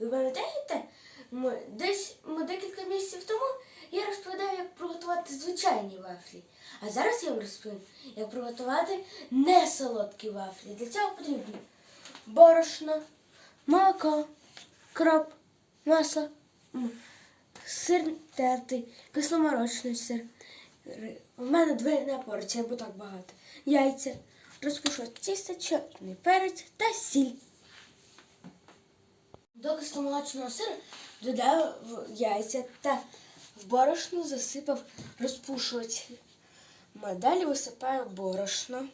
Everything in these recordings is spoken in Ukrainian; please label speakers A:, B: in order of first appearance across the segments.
A: ви пам'ятаєте? Ми, десь ми декілька місяців тому я розповідав, як приготувати звичайні вафлі. А зараз я вам розповім, як приготувати несолодкі вафлі. Для цього потрібно борошно, молоко, кроп, масло, сир тертий, кисломолочний сир. У мене двойна порція, бо так багато. Яйця, розпушувати тісто, чорний перець та сіль. До кисломолочного сиру додав яйця та в борошно засипав розпушувач. Далі висипаю борошно.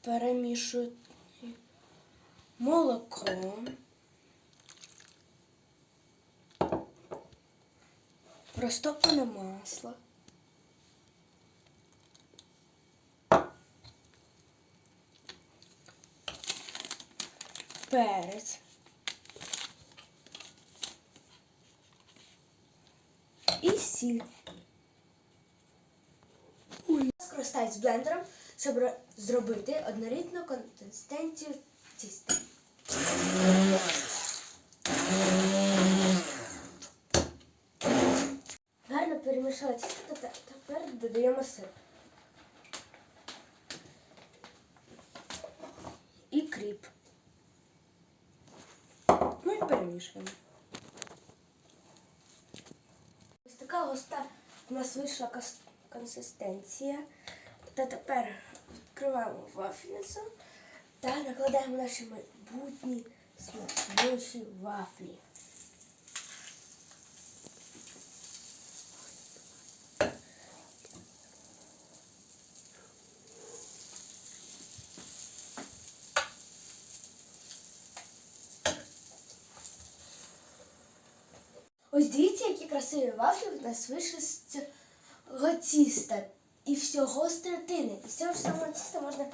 A: Перемішую молоко. Розтоплене масло. Перець. І сіль. Скористаюсь блендером, щоб зробити однорідну консистенцію тіста. Гарно перемішала тісто, тепер, додаємо сир. І кріп. Перемішуємо. Ось така густа у нас вийшла консистенція. Та тепер відкриваємо вафельницю та накладаємо наші майбутні смачніші вафлі. Ось дивіться, які красиві вафлі в нас вийшли з цього тіста. І всього з третини. І з цього ж самого тіста можна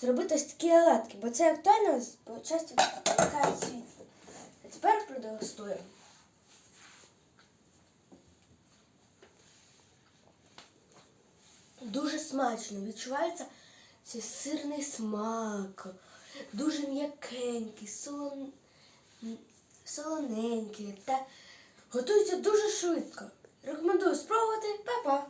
A: зробити ось такі оладки, бо це актуально, бо часто виникає світло. А тепер продегустуємо. Дуже смачно. Відчувається цей сирний смак. Дуже м'якенький, солон... солоненький та готується дуже швидко. Рекомендую спробувати. Па-па!